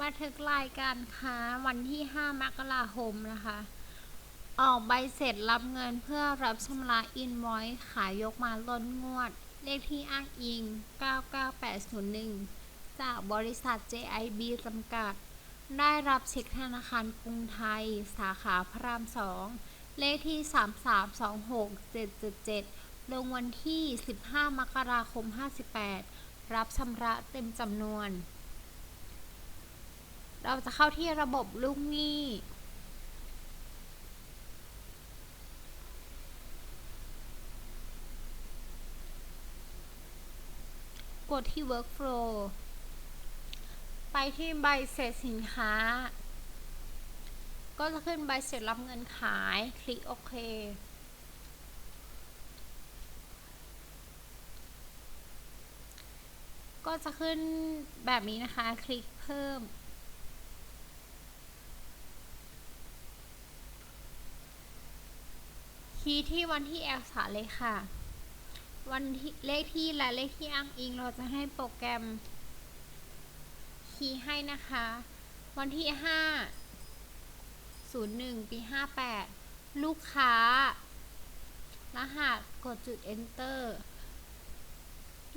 บันทึกรายการค้าวันที่ 5 มกราคมนะคะ ออกใบเสร็จรับเงินเพื่อรับชำระอินวอยซ์ขายยกมาล้นงวด เลขที่อ้างอิง 99801 จากบริษัท JIB จำกัด ได้รับเช็คธนาคารกรุงไทย สาขาพระราม 2 เลขที่ 3326777 ลงวันที่ 15 มกราคม 58 รับชำระเต็มจำนวน เราจะเข้าที่ระบบลูกหนี้กดที่ workflow ไปที่ใบเสร็จสินค้า ก็จะขึ้นใบเสร็จรับเงินขาย คลิกโอเค ก็จะขึ้นแบบนี้นะคะ คลิกเพิ่มีที่วันที่เอกสาเลยค่ะ วันที่เลขที่และเลขที่อ้างอิงเราจะให้โปรแกรมคีย์ให้นะคะ วันที่ 5 01 ปี 58 ลูกค้า รหัสกดจุด enter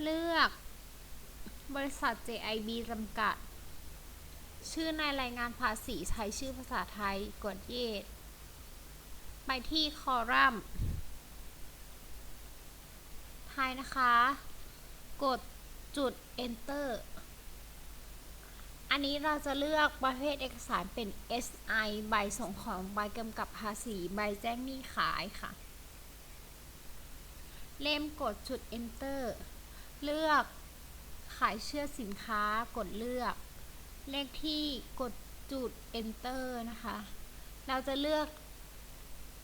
เลือก บริษัท JIB จำกัด ชื่อในรายงานภาษีใช้ชื่อภาษาไทย กด yes ไปที่คอลัมน์ไทยนะคะ กดจุด enter อันนี้เราจะเลือกประเภทเอกสารเป็น SI ใบส่งของ ใบกำกับภาษี ใบแจ้งหนี้ขายค่ะ เล่มกดจุด enter เลือกขายเชื่อสินค้ากดเลือก เลขที่กดจุด enter นะคะ เราจะเลือก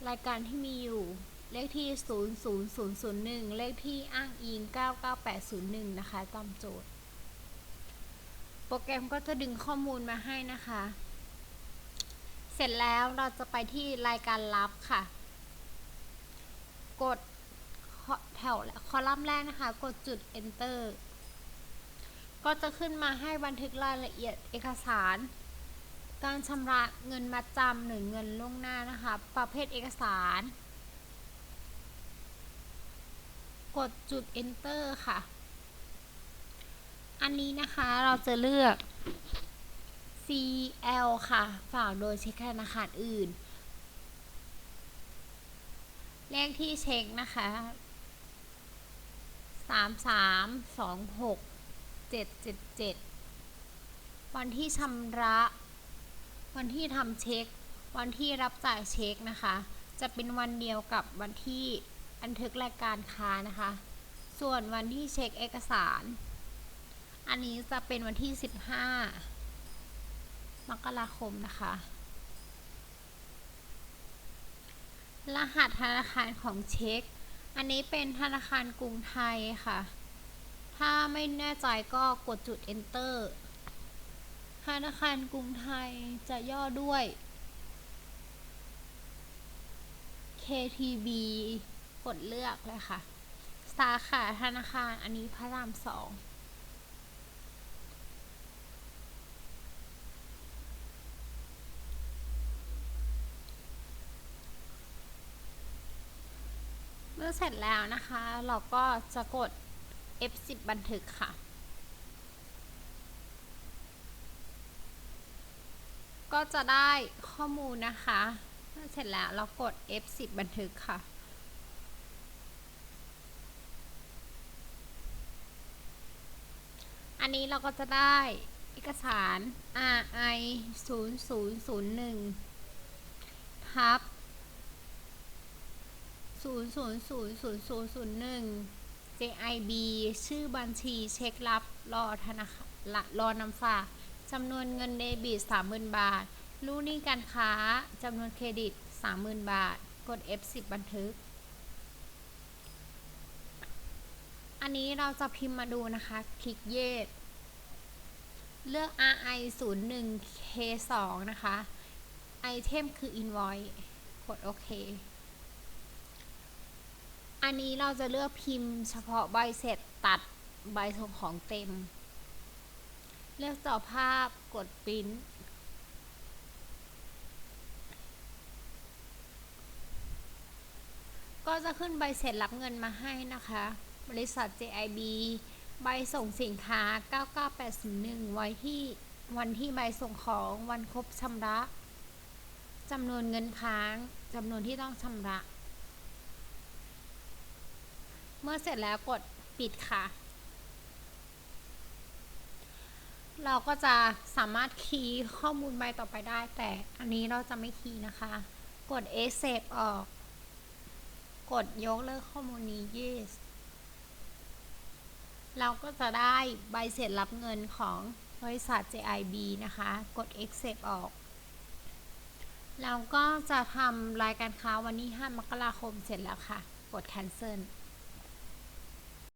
รายการที่มีอยู่ เลขที่ 00001 เลขที่อ้างอิง 99801 นะคะ ตามโจทย์ โปรแกรมก็จะดึงข้อมูลมาให้นะคะ เสร็จแล้วเราจะไปที่รายการรับค่ะ กดแถวคอลัมน์แรกนะคะ กดจุด enter ก็จะขึ้นมาให้บันทึกรายละเอียดเอกสาร การชำระเงินมาจำหรือเงินล่วงหน้านะคะ ประเภทเอกสาร กดจุด enter ค่ะ อันนี้นะคะเราจะเลือก CL ค่ะ ฝากโดยเช็คธนาคารอื่น เลขที่เช็คนะคะสามสามสองหกเจ็ดเจ็ดเจ็ดวันที่ชำระ วันที่ทำเช็ค วันที่รับจ่ายเช็คนะคะ จะเป็นวันเดียวกับวันที่บันทึกรายการค้านะคะ ส่วนวันที่เช็คเอกสาร อันนี้จะเป็นวันที่ 15 มกราคมนะคะ รหัสธนาคารของเช็ค อันนี้เป็นธนาคารกรุงไทยค่ะ ถ้าไม่แน่ใจก็กดจุด enter ธนาคารกรุงไทยจะย่อด้วย KTB กดเลือกเลยค่ะ สาขาธนาคารอันนี้พระรามสองเมื่อเสร็จแล้วนะคะ เราก็จะกด F10 บันทึกค่ะ ก็จะได้ข้อมูลนะคะเมื่อเสร็จแล้วเรากด F10 บันทึกค่ะ อันนี้เราก็จะได้เอกสาร RI 0001ทับ0000001 JIB ชื่อบัญชีเช็ครับ รอธนาคารรอนำฝาก จำนวนเงินเดบิต30,000 บาทรู้หนี้การค้าจำนวนเครดิต 30,000 บาท กด F10 บันทึก อันนี้เราจะพิมพ์มาดูนะคะ คลิกเยสเลือก RI 0 1 K 2นะคะ ไอเทมคือ invoice กดโอเค อันนี้เราจะเลือกพิมพ์เฉพาะใบเสร็จตัดใบส่งของเต็ม เลือกจอภาพกดปริ้นก็จะขึ้นใบเสร็จรับเงินมาให้นะคะ บริษัท JIB ใบส่งสินค้า 99801 ไว้ที่วันที่ใบส่งของวันครบชำระจำนวนเงินค้างจำนวนที่ต้องชำระ เมื่อเสร็จแล้วกดปิดค่ะ เราก็จะสามารถคีย์ข้อมูลใบต่อไปได้ แต่อันนี้เราจะไม่คีย์นะคะ กด e s a v e ออก กดยกเลิกข้อมูลนี้ yes เราก็จะได้ใบเสร็จรับเงินของบริษัท JIB นะคะ กด accept ออกเราก็จะทำรายการค้าวันที่ 5 มกราคมเสร็จแล้วค่ะ กด cancel